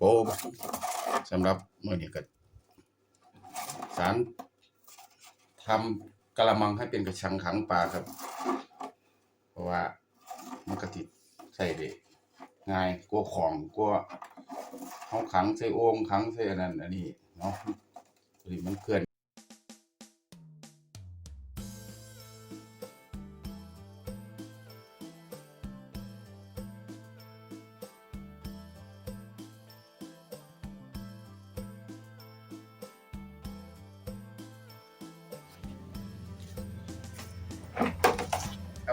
ผมสำหรับมื่อนี้ก็สารทำกะละมังให้เป็นกระชังขังปลาครับ เพราะว่ามันกระติดใส่เด้ง่ายกลัวของกลัวเขาขังใส่โอ่งขังใส่อันนั้นอันนี้เนาะมันเคลื่อน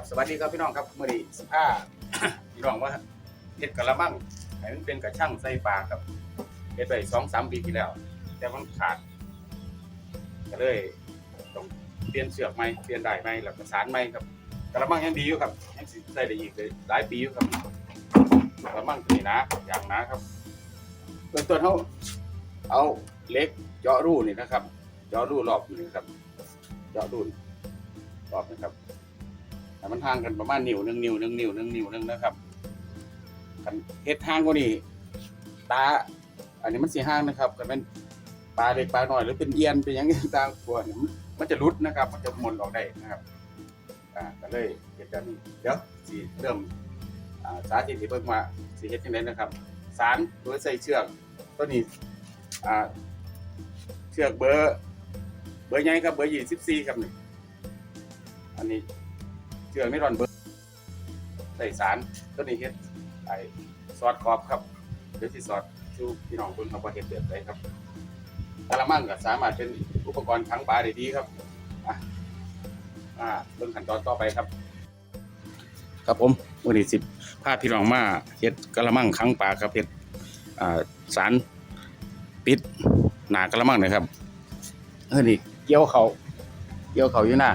สวัสดีครับพี่น้องครับมื่อนี้สิบห้าพี่น้องว่าเฮ็ดกะละมังให้มันเป็นกระช่างใส่ปลาครับเฮ็ดไปสองสามปีที่แล้ว แต่มันขาดก็เลยต้องเปลี่ยนเสือกใหม่เปลี่ยนได้ใหม่แล้วก็สารใหม่ครับกะละมังยังดีอยู่ครับยังใส่ได้อีกเลยหลายปีอยู่ครับกะละมังตัวนี้นะอย่างนะครับเบื้องต้นเขาเอาเล็กเจาะรูนี่นะครับ เจาะรูรอบนี่ครับ เจาะรูรอบนะครับ แต่มันห่างกันประมาณนิ้วหนึ่งนิ้วหนึ่งนิ้วหนึ่งนิ้วหนึ่งนะครับคันเฮ็ดห่างกว่านี้ตา อันนี้มันสีห่างนะครับแต่เป็นปลาเล็กปลาหน้อยหรือเป็นเอียนเป็นยังต่างตัวเนี่ยมันมันจะรุดนะครับ มันจะมนออกได้นะครับอ่าก็เลยเฮ็ดแบบนี้เดี๋ยวสิเริ่มอ่าสาธิตให้เบิ่งว่าสิเฮ็ดจังไดนะครับ สารโดยใส่เชือกตัวนี้อ่าเชือกเบอร์ เบอร์ใหญ่ครับเบอร์24ครับนี่อันนี้ เชื่อไม่รอนเบิร์ใส่สารต้นนี้เฮ็ดไอ้ซอสขอบครับเดี๋ยวสิซอสชูพี่น้องเบิ่งครับว่าเฮ็ดแบบใดครับกะละมังก็สามารถเป็นอุปกรณ์ขังปลาได้ดีครับอะอ่าเบิ่งขั้นตอนต่อไปครับ ครับผมวันนี้สิพาพี่น้องมาเฮ็ดกะละมังขังปลาครับเฮ็ดอ่าสารปิดหนากะละมังนะครับเฮ้ยนี่เกี่ยวเขาเกี่ยวเขาอยู่หน้า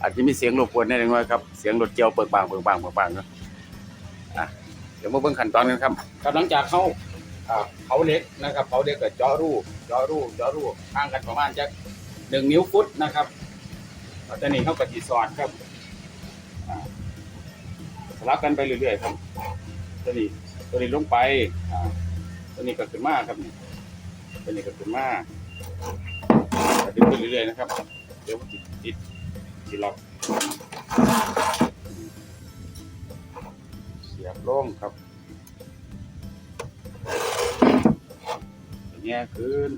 อาจจะมีเสียงรบกวนนิดนึงว่าครับเสียงรถเกียวเปิดบางเปิดบางเปิดบางเนาะอะเดี๋ยวมาเบิ่งขั้นตอนกันครับครับหลังจากเขาอ่าเผาเหล็กนะครับเผาเหล็กก็เจาะรูจาะรูจาะรูห่างกันประมาณจักหนึ่งนิ้วฟุตนะครับตอนนี้เขาก็จีสอดครับสลับกันไปเรื่อยๆครับตัวนี้ตัวนี้ลงไปตัวนี้ก็ขึ้นมาครับนี่ตัวนี้ก็ขึ้นมาดึงไปเรื่อยๆนะครับ เดี๋ยวติดติด ล็อกเสียบลงครับแง่ขึ้น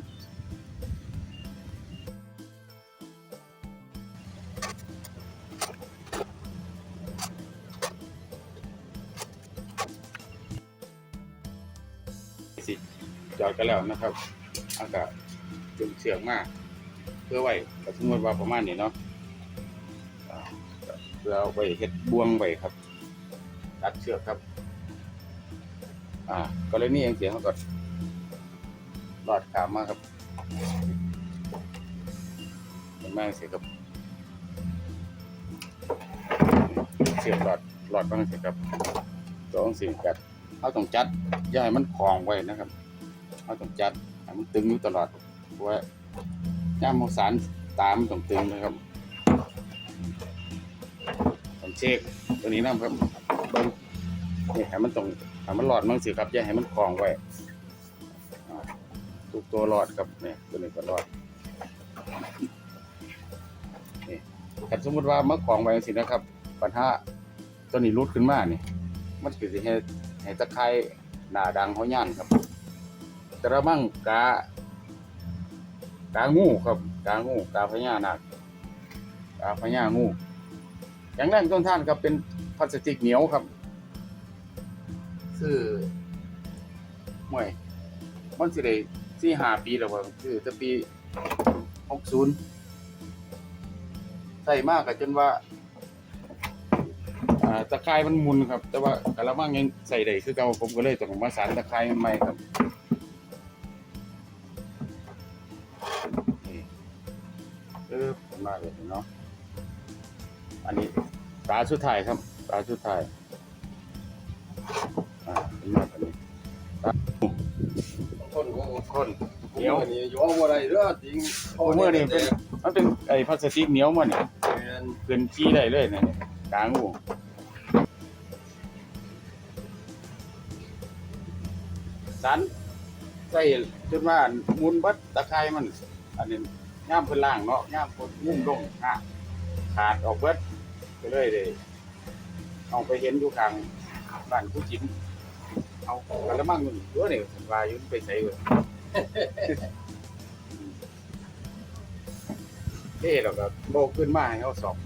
สิจอดกันแล้วนะครับอากาศจึงเสียงมาก เพื่อไว้ก็สมมติว่าประมาณนี้เนาะ เพื่อเอาไว้เฮ็ดบ่วงไว้ครับรัดเชือกครับ อ่ากรณีอย่างเสียเขาก็รอดขามมาครับเห็นไหมเสียครับเสียบหลอดหลอดบ้างเสียครับสองสิ่งกัดเขาต้องจัดย่าให้มันคลองไว้นะครับเขาต้องจัดให้มันตึงอยู่ตลอดเพราะว่าย่ามสารตามต้องตึงนะครับ เช็คตัวนี้นะครับเบิ้งนี่ให้มันตรงให้มันหลอดมั่งสิครับอย่าให้มันคลองไว้ทุกตัวหลอดครับเนี่ยตัวนี้ก็หลอดนี่ถ้าสมมติว่ามันคลองไว้สินะครับปัญหาตัวนี้รุดขึ้นมานี่มันคือสิให้ให้ตะไคร้หนาดังเขาย่านครับกระมังกากางูครับกางูกาพญานาคกาพญางู อย่างแรกต้นท่านครับเป็นพลาสติกเหนียวครับซื้อห่วยมันสิได้สี่ห้าปีแล้วว่าคือแต่ปีหกศูนย์ใส่มากก็จนว่าอ่าตะไคร้มันมุนครับ แต่ว่ากะละมังยังใส่ได้คือเก่าผมก็เลยต้องมาสานตะไคร้ใหม่ครับนี่เออผมมาเลยเนาะอันนี้ ปลาชุดไทายครับปลาชุดไทายอ่าเป็นมาแบบนี้ปลาคนของคนเหนียววนี่อยู่บ่ได้เด้อจริงโอ้เมื่อนี่เป็นมันเป็นไอ้พลาสติกเหนียวมันเนี่ยแม่นเกินขี้ได้เลยเนี่ยกลางงูสารใส่จนว่ามุนบัดตะไคร้มัน อันนี้ย่ามเพิ่นล่างเนาะย่ามเพิ่นงุ่มลงอะขาดออกเบิด ก็เลยเลยเอาไปเห็นอยู่ข้างบ้านผู้จิมเอากระมังนึงตัวนี่ผมว่าอยู่ไปใส่เว้ยเท่แล้วก็โบกขึ้นมาให้เขาสอบ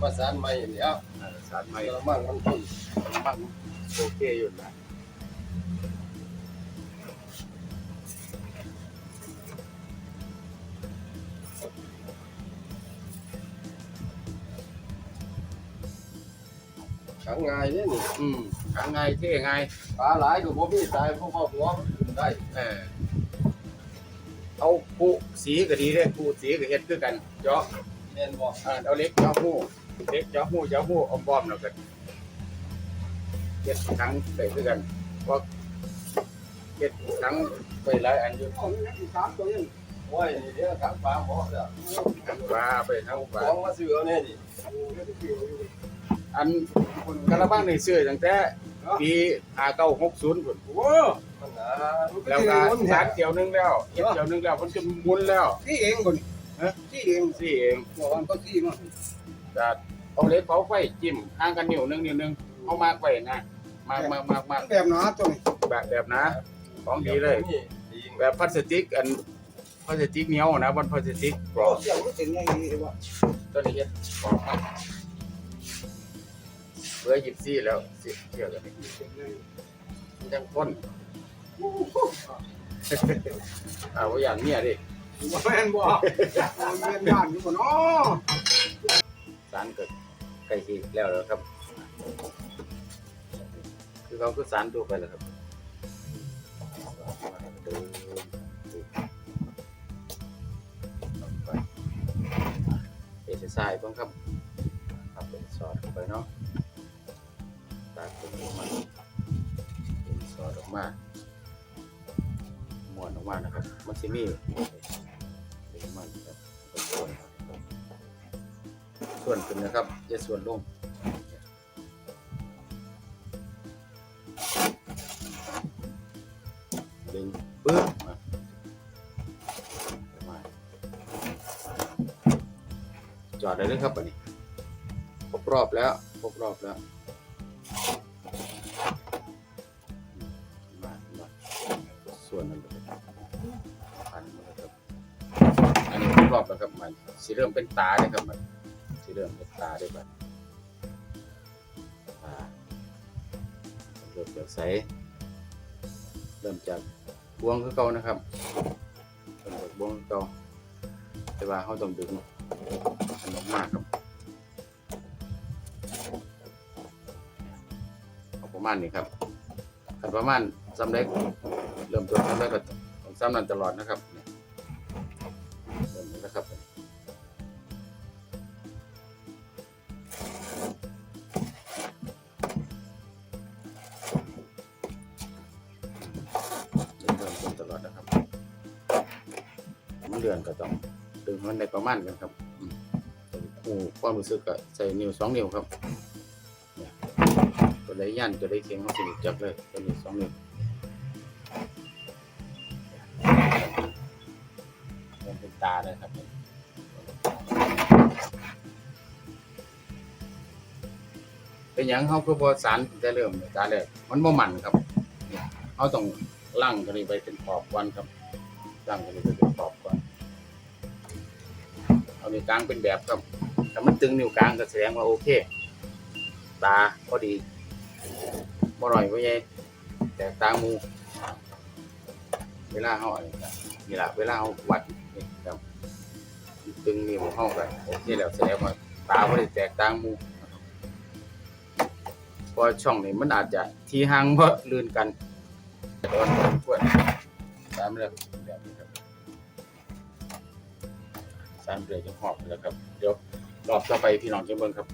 มาสานใหม่แล้วเอ่อสารใหม่กระมังมันต้นกระมังโอเคอยู่นะ ขังง่ายนี่นี่อืมทางไงเท่ไงปลาหลายก็บ่มีตายเพราะว่าหัวมันขึ้นได้เออเอาผู้สีก็ดีเด้ผู้สีก็เฮ็ดคือกันเจาะแม่นบ่อ่าเอาเล็กเจาะหูเล็กเจาะหูเจาะหูเอาบอมแล้วก็เฮ็ดทั้งไปคือกันเพราะเฮ็ดทั้งไปหลายอันอยู่เอานี่อีกสามตัวยังโอ้ยนี่เดี๋ยวขังปลาหมอเด้อทั้งปลาไปทั้งปลาของมาซื้อเอาแน่ดิ อันกระบังนี่ซื้อตั้งแต่ปี5960พุ่นโอ้มันหนาแล้วก็สารเกี่ยวหนึงแล้วเฮ็ดเกี่ยวหนึงแล้วมันจะหมุนแล้วที่เองก่อนฮะที่เองสิเองบอกว่าก็ที่มาจะเอาเหล็กเผาไฟจิ้มห่างกันนิ้วหนึงนิ้วหนึงเอามากไว้นะมากมากมากมากแบบหนาตัวนี้แบบแบบนะของดีเลยนี่ดีแบบพลาสติกอันพลาสติกเหนียวนะบนพลาสติกกรอบเสียงมันเป็นยังไงวะตัวนี้เฮ็ดกรอบ มากเบื่อหยิบซี่แล้วสิเกี่ยวกันนี่มันจังพ้นเอาไว้อย่างเนี้ยดิว่าแม่นบ่เรียนบ้านอยู่บ่เนาะสารเกิดใกล้ที่แล้วแล้วครับ คือเขาก็สารตัวไปแล้วครับเอชสายต้องครับครับเป็นซอสเข้าไปเนาะ ตัดเป็นมันเป็นซอสออกมาม้วนออกมานะครับ มันจะมีเป็นมันครับส่วนส่วนขึ้นนะครับอย่าส่วนลงดึงปึ๊บมามาจอดได้เลยครับอันนี้ครบรอบแล้วครบรอบแล้ว สีเริ่มเป็นตาเลยครับมันที่เริ่มเป็นตาด้วยกันตาเริ่มจากใสเริ่มจากบวงคือเก่านะครับเริ่มจากบวงเก่าแต่ว่าเขาต้องดึงอันออกมาครับเอาประมาณนี้ครับคันประมาณสำเร็จเริ่มต้นสำเร็จก็ซ้ำนั้นตลอดนะครับ มันในกันครับอืมหูความรู้สึกก็ใส่นิ้วสองนิ้วครับเนี่ยตัวไหนยันตัวไหนเข็งเขาสิจับเลยตัวนี้สองนิ้วมันเป็นตาเลยครับเป็นอย่างเขาคือพอสารจะเริ่มตาเลยมันบ่มันครับเขาต้องลั่งตัวนี้ไปเป็นขอบก่อนครับลั่งตัวนี้ไปเป็นขอบก่อน เอานิ้วกลางเป็นแบบครับถ้ามันตึงนิ้วกลางก็แสดงว่าโอเค ตาพอดีบ่หน่อยบ่ใหญ่แต่ตามูเวลาเขาอะไรครับนี่แหละเวลาเขาวัดนี่ครับตึงนิ้วเขาไปโอเคแล้วแสดงว่าตาบ่ได้แตกต่างหมูพราะช่องนี้มันอาจจะที่ห่างเพราะลื่นกันตอนพวดสามเรื่องแบบนี้ครับ สามเรืองจะหอบไปแล้วครับ เดี๋ยวรอบต่อไปพี่น้องจะเบิ่งครับ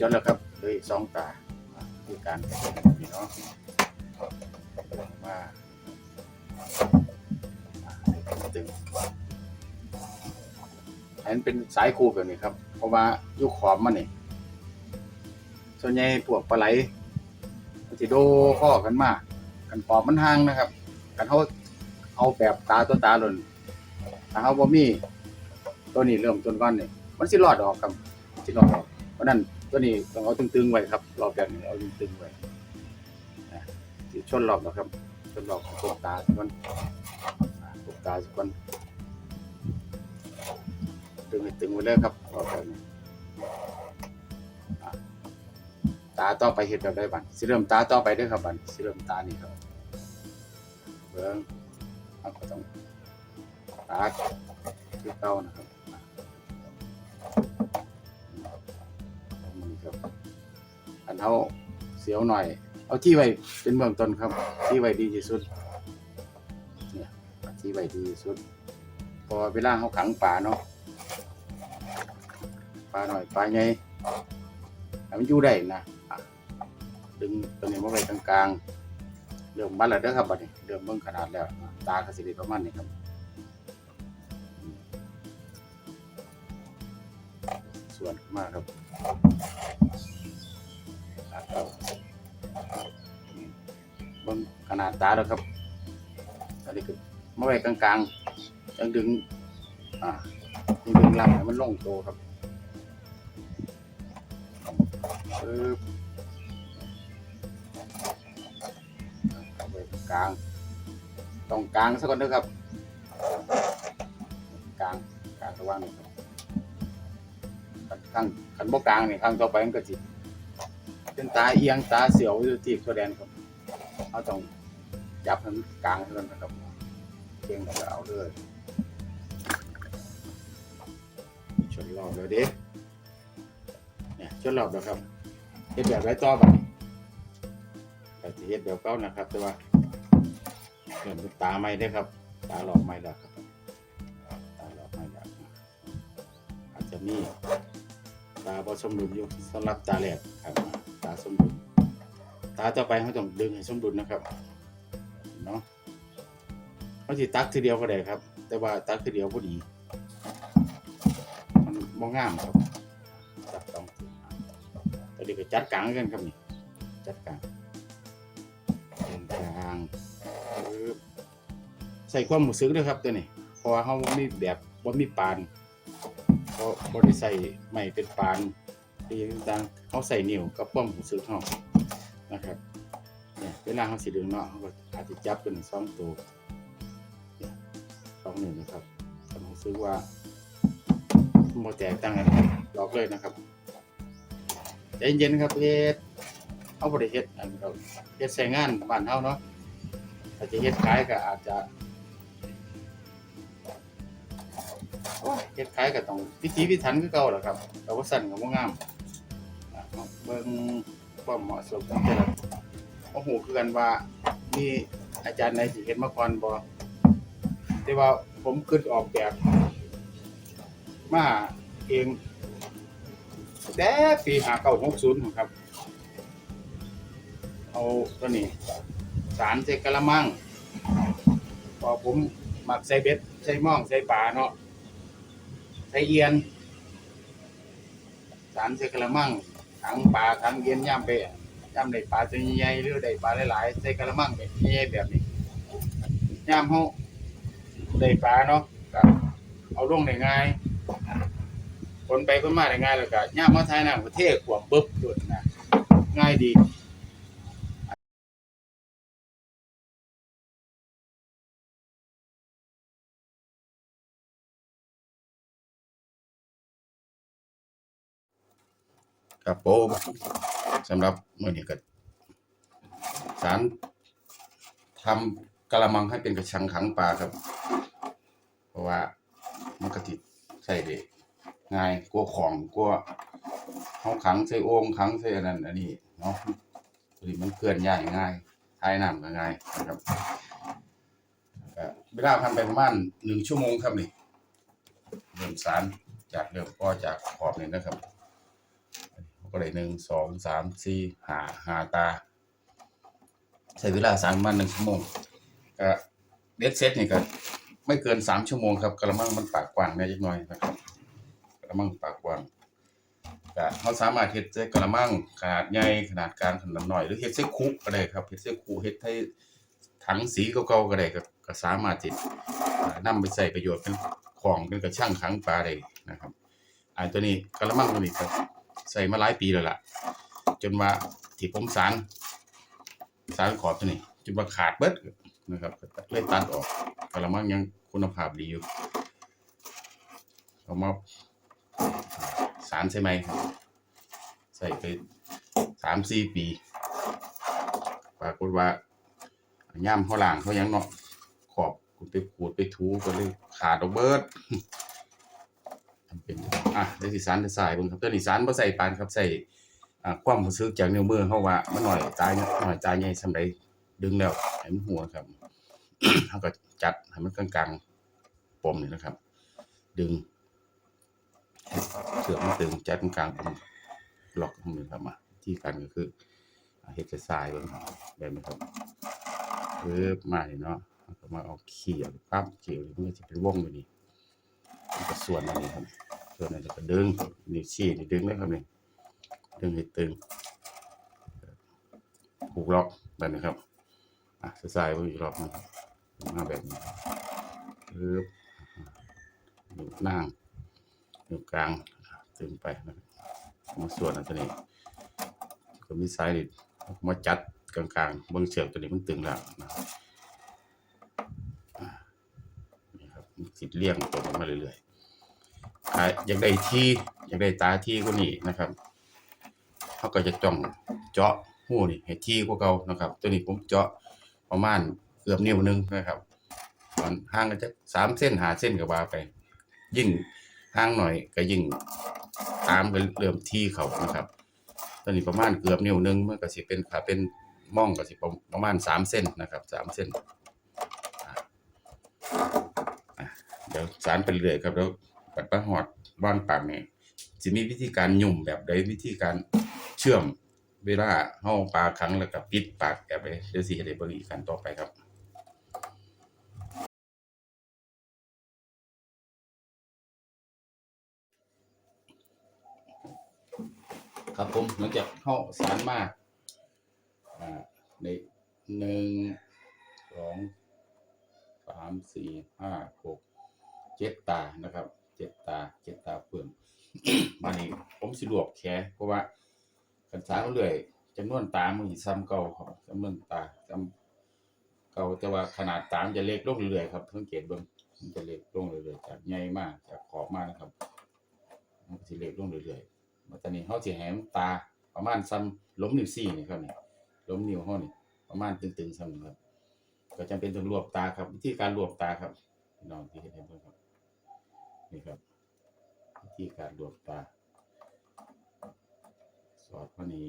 จนแล้วครับเลยสองตาคือการพี่น้องมาตึงอันนเป็นสายคูแบบนี้ครับ เพราะว่าอยุคขอบมันนี่ส่วนใหญ่พวกปลาไหลมันสิโดข้อกันมากันปอบมันห่างนะครับ กันเขาเอาแบบตาตัวตาหล่นถ้าเขาบ่มีตัวนี้เริ่มต้นก้อนนี่มันสิรอดออกครับสิรอดออกเพราะนั้น ตัวนี้ต้องเอาตึงๆไว้ครับรอบแบบนี้เอาตึงๆไว้นะสิชนรอบนะครับชนรอบตกตาสักคนอ่าตาสักคนตึงตึงไว้เลยครับรอบแบบนี้ตาต่อไปเห็ดแบบได้บันสิเริ่มตาต่อไปด้วยครับบันสิเริ่มตานี่ครับเบิ้งเอาก็ต้องตาคือเก่านะครับ ครับอันเขาเสียวหน่อย เอาที่ไว้เป็นเบื้องต้นครับ ที่ไว้ดีที่สุดเนี่ยที่ไว้ดีที่สุด พอเวลาเขาขังป่าเนาะปลาหน่อยปลาใหญ่มันอยู่ได้นะดึงตัวนี้มาไว้กลางๆเริ่มบัดแล้วเด้อครับบัดนี้เริ่มเบิ่งขนาดแล้ว ตาก็สิได้ประมาณนี้ครับส่วนมากครับ บิ่งขนาดตาแล้วครับอันนี้คือมาไว้กลางๆยังดึง อ่ายังดึงลำให้มันลงโตครับปึ๊บเอาไว้กลางตรงกลางสักคนเด้อครับ กลางกลางระว่างนี้ครับข้างขันบ่กลางนี่ข้างต่อไปมันก็จิ เป็นตาเอียงตาเสียวอยู่ที่ตัวแดนครับเขาต้องจับให้มันกลางเท่านั้นนะครับเพียงแต่เอาเลยชนรอบเลยเด้เนี่ยชนรอบแล้วครับเฮ็ดแบบไร้ต่อบัดนี้แต่ที่เฮ็ดแบบเก่านะครับ แต่ว่าเริ่มเป็นตาใหม่ได้ครับ ตาหลอกใหม่แล้วครับตาหลอกใหม่แล้วอาจจะมีตาพอสมดุลอยู่สำหรับตาแรกครับ ตาสมดุลตาต่อไปเขาต้องดึงให้สมดุลนะครับเนาะเขาสิตักทีเดียวก็ได้ครับ แต่ว่าตักทีเดียวพอดี มันบ่งามครับตักต้องตอนนี้ก็จัดกลางกันครับนี่จัดกลางเป็นกลางใส่ความรู้สึกด้วยครับตัวนี้พราะว่าเขามีแบบบ่ามีปานเขาะบริใส่ไม่เป็นปาน ดีต่างๆเขาใส่นิ้วกับป้อมหูซื้อเขานะครับเนี่ยเวลาเขาสีดึงเนาะเขาก็อาจจะจับเป็นสองตัวสองหนิ้วนะครับผมซื้อว่าโมแตกต่างกันลอกเลยนะครับใจเย็นๆครับเฮ็ดเอาบริเฮ็ดอันเราเฮ็ดใส่งานบ้านเฮาเนาะถ้าจะเฮ็ดขายก็อาจจะเฮ็ดขายก็ต้องพิถีพิถันคือเก่าแหละครับแต่ว่าสั่นก็บ่งาม เบิ่งความเหมาะสมของแต่ละบ่ฮู้คือกันว่ามีอาจารย์ไหนสิเฮ็ดมาก่อนบ่แต่ว่าผมคิดออกแบบมาเองแต่ปี5960พุ่นย์ครับ เอาตัวนี้สารใส่กะละมังพอผมหมักใส่เบ็ดใส่หม่องใส่ปลาเนาะใส่เอียน สารใส่กระมัง ถังปลาถังเย็นย่ำไปย่ำได้ปลาตัวใหญ่ๆหรือได้ปลาหลายๆใส่กระมังแบบใหญ่ๆแบบนี้ย่ำเขาได้ปลาเนาะก็เอาลงได้ง่ายคนไปคนมาได้ง่ายแล้วก็ย่ำมาท้ายน้ำก็เทขวบปึ๊บดุดนะง่ายดี ครับผมสำหรับมื้อนี้ก็สารทำกะละมังให้เป็นกระชังขังปลาครับ เพราะว่ามันก็ติดใส่ได้ง่ายกลัวของกลัวเฮาขังใส่โอ่งขังใส่อันนั้นอันนี้เนาะตัวนี้มันเคลื่อนย้ายง่ายทายน้ำก็ง่ายนะครับเวลาทำไปประมาณ1ชั่วโมงครับนี่เริ่มสารจากเริ่มก็จากขอบนี่นะครับ ก็ก็ได้หนึ่งสองสามสี่หาหาตาใช้เวลาสามวันหนึ่งชั่วโมงก็เด็ดเซตนี่ก็ไม่เกินสามชั่วโมงครับกระมังมันปากกว้างแหน่จักหน่อยนะครับกระมังปากกว้างก็เขาสามารถเฮ็ดใส่กระมังขนาดใหญ่ขนาดกลางขนาดน้อย หรือเฮ็ดใส่คุก็ได้ครับเฮ็ดใส่คุเฮ็ดให้ถังสีเก่าๆก็ได้ก็ก็สามารถที่นำไปใส่ประโยชน์เป็นของเป็นกระช่างขังปลาได้นะครับอันตัวนี้กระมังตัวนี้ก็ ใส่มาหลายปีแล้วล่ะ จนว่าที่ผมสารสารขอบตัวนี้จนว่าขาดเบิดนะครับเลยตัดออกกระมังยังคุณภาพดีอยู่เอามาสารใช่ไหมครับใส่ไปสามสี่ปี ปรากฏว่าย่ามเขาล่างเขายังเนาะขอบกูไปขูดไปถูก็เลยขาดออกเบิดทำเป็น อะได้สิสารจะใส่เบิ่งครับตัวนี้สารบ่ใส่ปานครับใส่อ่าความรู้สึกจากนิ้วมือเขาว่ามันหน่อยตายหน่อยตายใหญ่สำใดดึงแล้วให้มันหัวครับเขาก็จัดให้มันกลางๆปมนี่นะครับ ดึงเสือกมันตึงจัดตรงกลางปมล็อกตรงนี้ครับมาที่กันก็คือเฮ็ดจะทรายเบิ่งแบบนี้ครับเออมานี่เนาะแล้วก็มาเอาเขี่ยปั๊บเขี่ยมันก็จะเป็นวงอยู่นี่มันก็ส่วนอันนี้ครับ ส่วนอันนี้ก็ดึงนี่ชี้นี่ดึงนะครับนี่ดึงให้ตึงผูกล็อกแบบนี้ครับอะสายไว้อีกรอบนึงมาแบบนี้ปึ๊บนิ้วนั่งนิ้วกลางตึงไปนะมาส่วนอันนี้ก็มีสายดิมาจัดกลางๆเบางเชือกตัวนี้มันตึงแล้วนะครับนี่ครับสิเลี่ยงตัวนี้มาเรื่อย ๆอะอยากได้ที่อยากได้ตาที่กว่านี้นะครับเขาก็จะจ้องเจาะหูนี่ให้ที่กว่าเก่านะครับ ตัวนี้ผมเจาะประมาณเกือบนิ้วหนึงนะครับมันห่างกันจะสามเส้นหาเส้นกับว่าไป ยิ่งห่างหน่อยก็ยิ่งตามกันเริ่มที่เขานะครับตัวนี้ประมาณเกือบนิ้วหนึงมันก็สิเป็นขาเป็นม่องก็สิประมาณสามเส้นนะครับสามเส้นเดี๋ยวสารไปเรื่อยครับแล้ว ปัดประหอดว่างปากนี่จะมีวิธีการยุ่มแบบใดวิธีการเชื่อมเวลาเฮาปลาครั้งแล้วก็ปิดปากแบบใดเดี๋ยวสิเฮ็ดให้เบิ่งอีกขั้นต่อไปครับครับผมหลังจากเฮาสารมาอ่าในหนึ่งสองสามสี่ห้าหกเจ็ดตานะครับ เจ็ดตาเจ็ดตาเพิ่มมานี่ผมสิรวบแขนเพราะว่ากันสารเรื่อยจำนวนตามันซ้ำเก่าครับจำนวนตาซ้ำเก่าแต่ว่าขนาดตามจะเล็กลงเรื่อยๆครับสังเกตเบิ่งมันจะเล็กลงเรื่อยๆจากใหญ่มากจากขอบมากนะครับมันก็สิเล็กลงเรื่อยๆมาตอนนี้เฮาสิให้มันตาประมาณซ้ำล้มนิ้วซี่นี่ครับนี่ล้มนิ้วเฮานี่ประมาณตึงๆซ้ำครับก็จำเป็นต้องรวบตาครับ วิธีการรวบตาครับพี่น้องที่เห็นเพิ่อนครับ นี่ครับวิธีการรวบตาสอดมานี้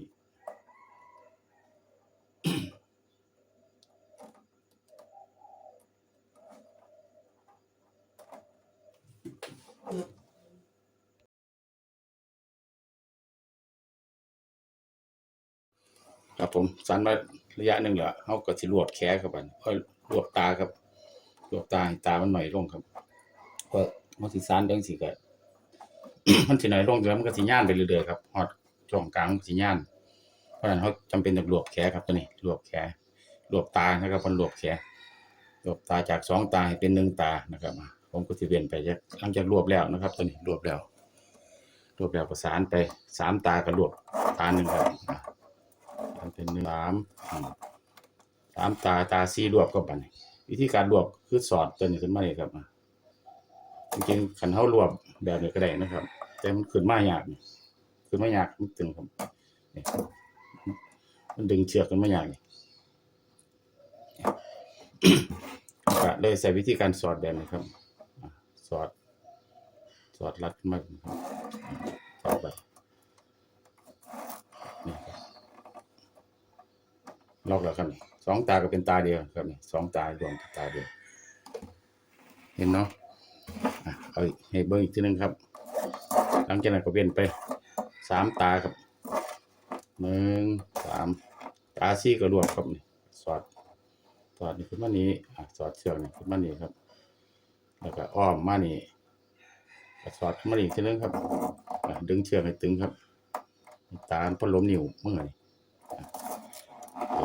ครับผมสันมาระยะหนึ่งแล้วเขาก็สิรวบแขนครับบันี้เอ้ยรวบตาครับรวบตาตามันหน่อยลงครับก็ มันสิสานเรื่องสิก็มันสิหน่อยลงแล้วมันก็สิย่านไปเรื่อยๆครับฮอดช่วงกลางสิย่าน เพราะฉะนั้นเขาจำเป็นต้องรวบแขครับตัวนี้รวบแขนรวบตานะครับมันรวบแขนรวบตาจากสองตาให้เป็นหนึ่งตานะครับ ผมก็สิเวียนไปจากหลังจากรวบแล้วนะครับ ตัวนี้รวบแล้วรวบแล้วประสานไปสามตาก็รวบตาหนึ่งครับเป็นหนึ่งสามสามตาตาสี่รวบก็บันวิธีการรวบคือสอดตัวนี้ขึ้นมาเลยครับ จริงขันเขารวบแบบนี้ก็ได้นะครับ แต่มันขึ้นมายากนี่ขึ้นมายากมันตึงครับมันดึงเชือกขึ้นมายากนี่ก็เลยใส่วิธีการสอดแบบนี้ครับ สอด สอดรัดมาครับสอดแบบนี่ครับล็อกแล้วครับสองตาก็เป็นตาเดียวครับนี่สองตารวมเป็นตาเดียว เห็นเนาะ เอาให้เบิ้งอีกทีหนึงครับ หลังจากนั้นก็เว้นไปสามตาครับหนึ่งสามตาซี่ก็รวบครับนี่สอดสอดนี่ขึ้นมานี้อะสอดเชือกนี่ขึ้นมานี้ครับ แล้วก็อ้อมมานี่สอดขึ้นมาอีกทีนึงครับดึงเชือกให้ตึงครับ ตาลพอล้มนิ้วเมื่อย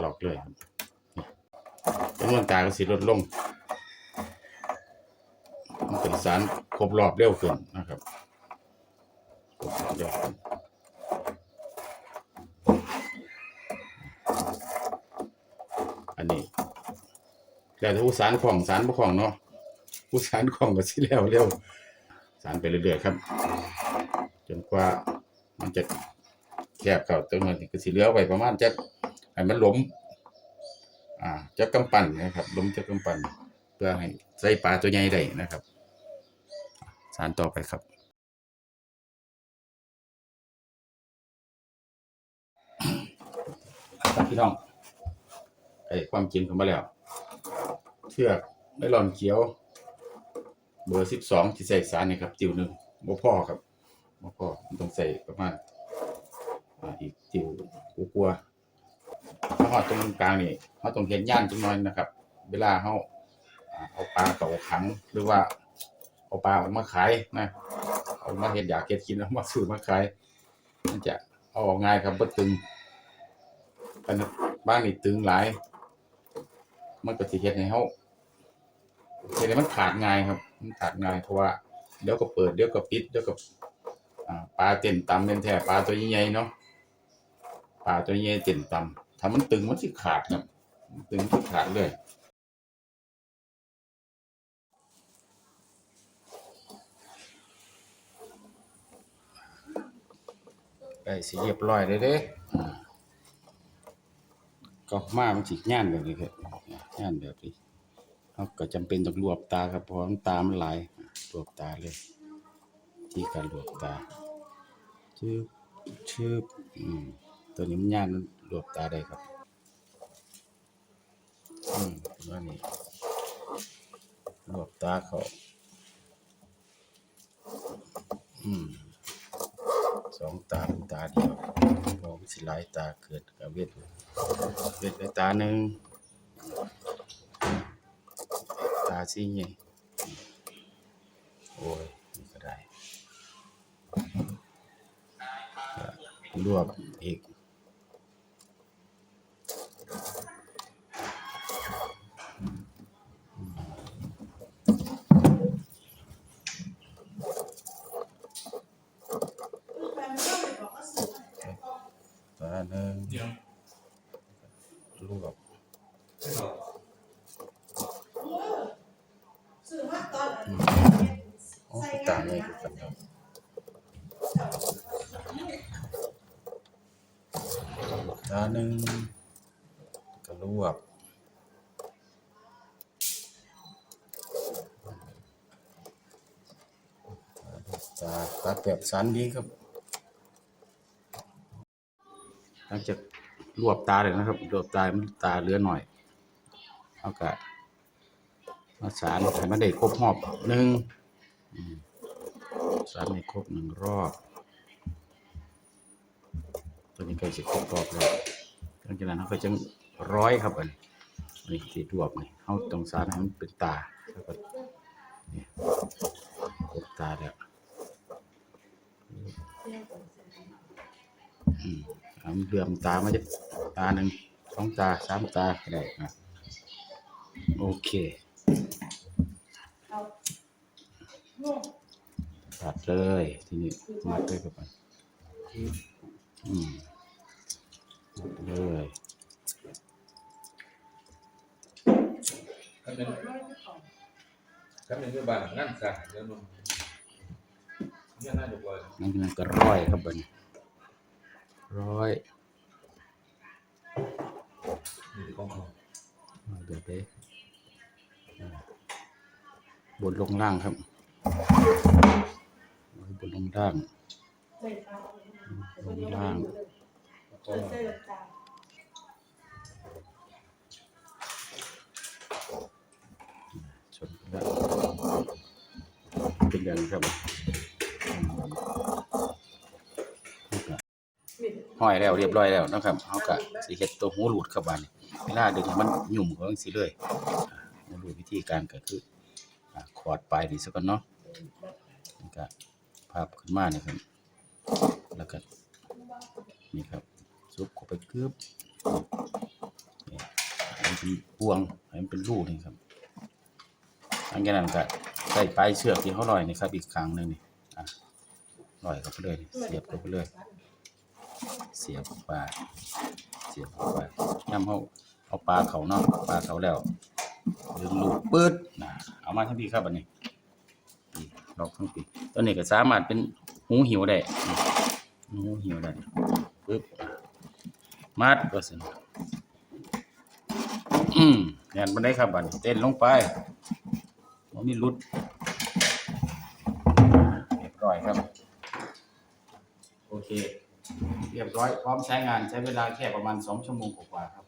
หลอกเลยครับนี่จำนวนตาก็สิลดลง สารครบรอบเร็วขึ้นนะครับครบรอบเร็วขึ้นอันนี้แล้วถ้าผู้สารของสารบ่ของเนาะผู้สารของก็สิแล้วเร็วสารไปเรื่อยๆครับ จนกว่ามันจะแคบเข้าตรงนั้นก็สิเหลือไว้ประมาณจะให้มันล้มอ่าจะกำปั้นนะครับล้มจะกำปั้นเพื่อให้ใส่ปลาตัวใหญ่ได้นะครับารต่อไปครับ พี่น้องไอ้ความจริงเข้ามาแล้วเชือกไนลอนเขียว เบอร์สิบสองที่ใส่สารนี่ครับจิ๋วหนึ่งบ่พ่อครับบ่พอต้องใส่ประมาณอีกจิ๋วกลัวๆถ้าหอดตรงกลางนี่เขาต้องเห็นย่านจังน่อยนะครับ เวลาเขาเอาปลาเข้าขังหรือว่า เอาปลาออกมาขายนะเอามาเห็ดอยากเก็ดกินเอามาซื้อมาขายมันจะเอาออกง่ายครับบ่ตึงกันบ้านนี่ตึงหลาย มันก็สิเฮ็ดให้เฮาเฮ็ดให้มันขาดง่ายครับ มันขาดง่ายเพราะว่าเดี๋ยวก็เปิดเดี๋ยวก็ปิดเดี๋ยวก็ปลาเต้นตำเป็นแท้ปลาตัวใหญ่ๆเนาะปลาตัวใหญ่เต้นตำถ้ามันตึงมันสิขาดครับมันตึงมันสิขาดเลย ได้สิเรียบร้อยเลยเด้ก็มามันสิย่านแบบนี้ครับย่านแบบนี้เราก็จำเป็นต้องรวบตาครับเพราะมันตามันหลายรวบตาเลย ที่การรวบตาชืบชืบอืมตัวนี้มันย่านมันรวบตาได้ครับอืมว่านี่รวบตาเขาอืม องตาเป็นตาเดียวมองสิหลายตาเกิดกับเวทเวทไปตาหนึ่งตาสี่ไงโอ้ยก็ได้รวบอีก หนึ่งรวบซื้อมาตอนโอ้ตาไม่คือกันครับตาหนึ่งก็รวบตาตัดแบบสันดีครับ หลังจากรวบตาเลยนะครับรวบตามันตาเลือหน่อยเอากะมาสารให้มันได้ครบรอบหนึ่งสารให้ครบหนึ่งรอบ ตัวนี้กล้จะครบรอบแล้วหลังจากนั้นเราก็จะร้อยครับอันนี่ที่รวบนี่เขาต้องสารให้มันเป็นตาแล้วก็นี่ครบตาแล้ว เอาเหลื่อมตามาจะตาหนึ่งสองตาสามตาก็ได้อะโอเคตัดเลยทีนี้มัดเลยกันอืมเลยก็เป็นก็เป็นที่บ้านงั้นซะเดี๋ยวมึงเนี่ยน่าจะบ่อยนั่นมันก็ร้อยครับบัน ร้อยนี่ของเขอาเดี๋ยวไปอ่าบนลงล่างครับบนลงล่างลงล่างชนแล้วเป็นย่างนี้ครับ ห้อยแล้วเรียบร้อยแล้วนะครับเฮาก็สิเฮ็ดตัวหูหลุดเข้าบาดนี้เวลาดึงให้มันยุ่มเข้าจังซี่เลยอ่าหูหลุดวิธีการก็คืออ่าขอดปลายนี่ซะก่อนเนาะนี่ก็พับขึ้นมานี่ครับ แล้วก็นี่ครับซุปเข้าไปกึบนี่ให้มันเป็นพวงให้มันเป็นรูนี่ครับหลังจากนั้นก็ใส่ปลายเชือกที่เขาลอยนี่ครับอีกครั้งหนึงนี่อะลอยเข้าไปเลยนี่เสียบเข้าไปเลย เสียบเข้าเสียบเข้าย่ำเขาเอาปลาเขาเนาะปลาเขาแล้วดึงลูกปืดนะเอามาทั้งปีครับอันนี้นี่ลอกทั้งปีตัวนี้ก็สามารถเป็นหูหิวได้หูหิวได้ปึ๊บมัดก็สิอืมงานบันได้ครับบัดนเต้นลงไปมันมีรุดเรียบร้อยครับ โอเค เรียบร้อยพร้อมใช้งานใช้เวลาแค่ประมาณ 2 ชั่วโมงกว่าๆครับ